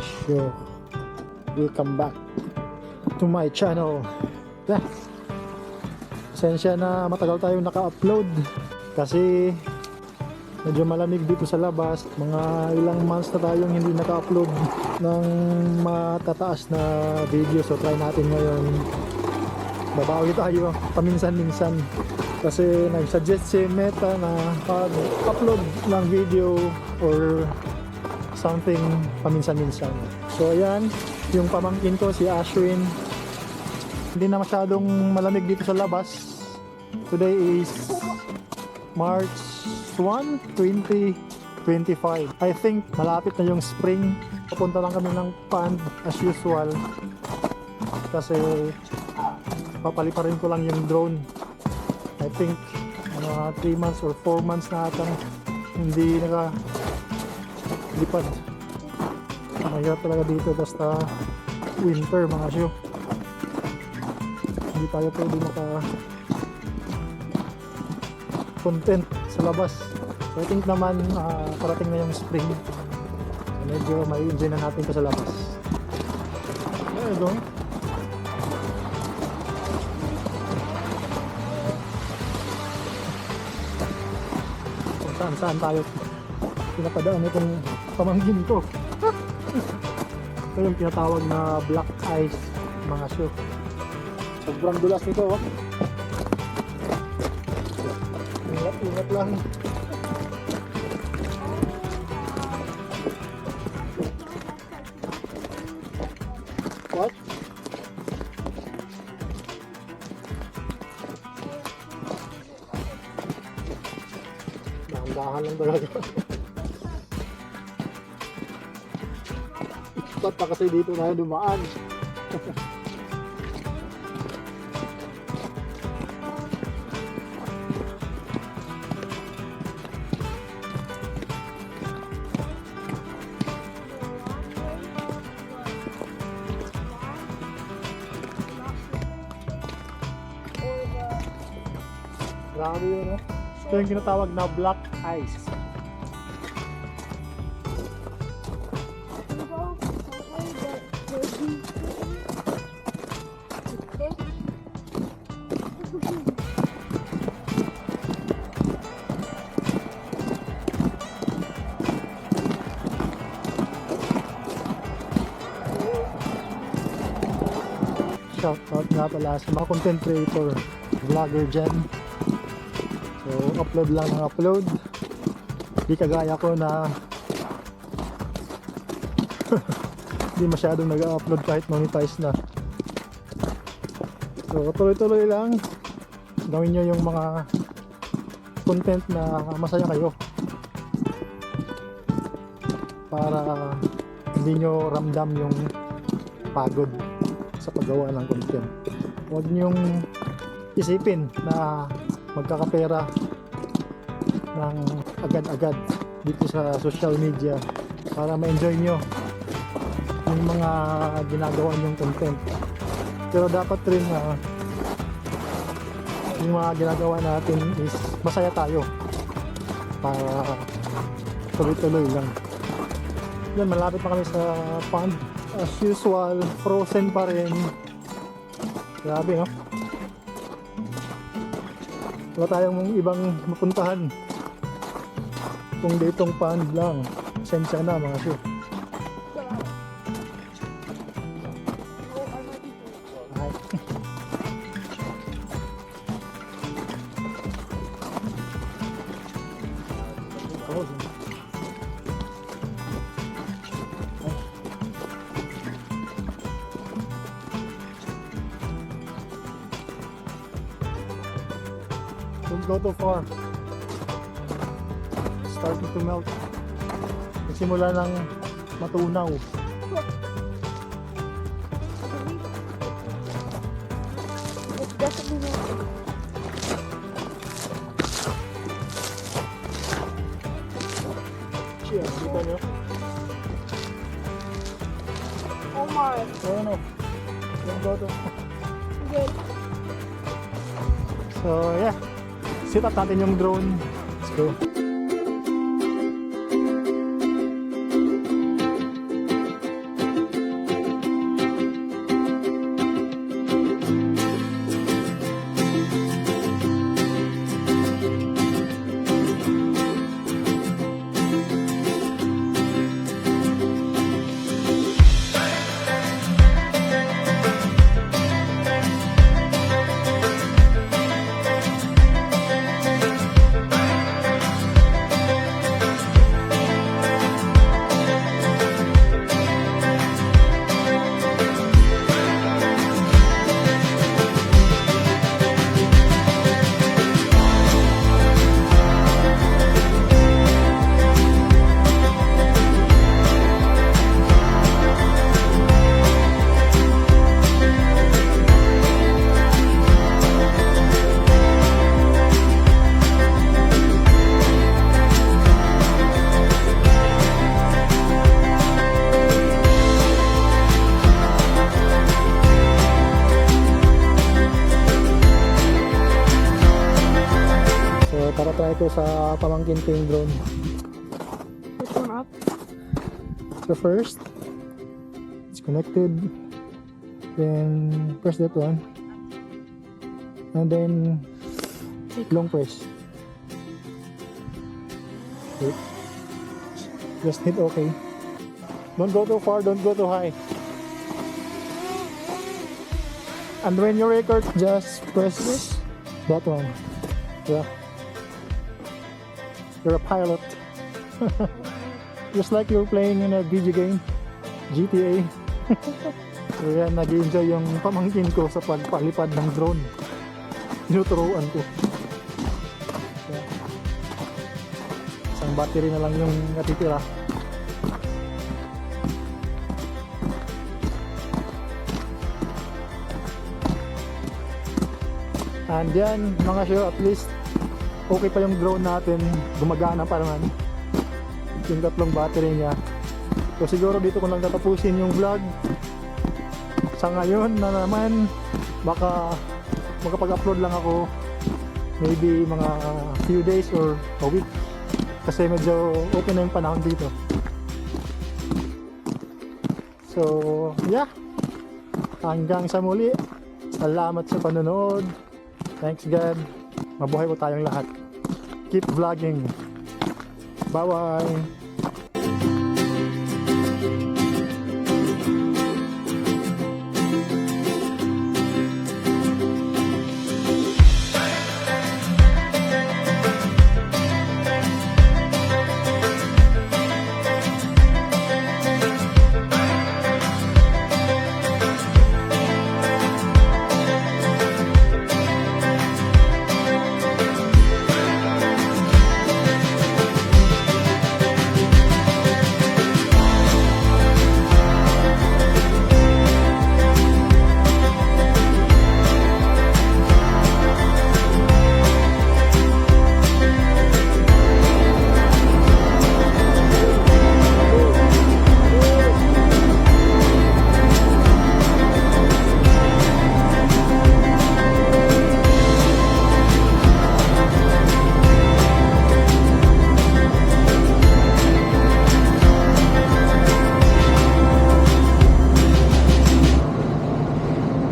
show. Welcome back to my channel. Yeah. Pasensya na matagal tayong naka-upload kasi medyo malamig dito sa labas. Mga ilang months na tayong hindi naka-upload ng matataas na video. So try natin ngayon. Babawi tayo paminsan-minsan. Kasi nag-suggest si Meta na pag-upload ng video or something paminsan-minsan. So ayan, yung pamangkin ko si Ashwin. Hindi na masyadong malamig dito sa labas. Today is March 1, 2025. I think malapit na yung spring. Papunta lang kami ng pond as usual. Kasi papaliparin ko lang yung drone. I think mga 3 months or 4 months na atang hindi naka lipad. Mahirap talaga dito basta winter mga show. Hindi tayo pwede maka content sa labas. So I think naman ah, parating na yung spring. So medyo may enjoy na natin to sa labas. There you go. Saan saan tayo pinapadaan itong pamangkin ko. Ito yung tinatawag na black ice mga show. Sobrang dulas nito. Oh. Ingat, ingat lang. What? Dahan-dahan lang talaga. Ba't pa kasi dito tayo dumaan? Grabe yun, no? Ito yung kinatawag na black ice. Shout out nga pala sa mga content creator, vlogger dyan. So, upload lang ng upload. Di kagaya ko na di masyadong nag-upload kahit monetize na. So, tuloy-tuloy lang. Gawin nyo yung mga content na masaya kayo. Para hindi nyo ramdam yung pagod sa paggawa ng content. Huwag nyong isipin na magkakapera ng agad-agad dito sa social media para ma-enjoy nyo yung mga ginagawa nyong content. Pero dapat rin na yung mga ginagawa natin is masaya tayo para tuloy-tuloy lang. Yan, malapit na kami sa pond. As usual, frozen pa rin. Grabe, no? Wala tayong ibang mapuntahan. Kung ditong pond lang. Sensya na mga show. Don't go too far. Starting to melt. Nagsimula ng matunaw. It doesn't move. Cheers, kita nyo? Oh my. So ano? Don't go too Good. So yeah, sit up natin yung drone. Let's go. Ito sa pamangkin ko yung drone. This one up. So first, it's connected. Then press that one. And then long press. Wait. Just hit OK. Don't go too far, don't go too high. And when you record, just press that one. Yeah. You're a pilot. Just like you're playing in a video game, GTA. so yan, nag-enjoy yung pamangkin ko sa pagpalipad ng drone. Tinuturuan ko. Yan. Isang battery na lang yung natitira. And yan, mga sure, at least okay pa yung drone natin. Gumagana pa naman yung tatlong battery niya. So siguro dito ko lang tatapusin yung vlog. Sa ngayon na naman, baka makapag-upload lang ako maybe mga few days or a week. Kasi medyo open na yung panahon dito. So, yeah. Hanggang sa muli. Salamat sa panonood. Thanks God. Mabuhay po tayong lahat. Keep vlogging. Bye-bye.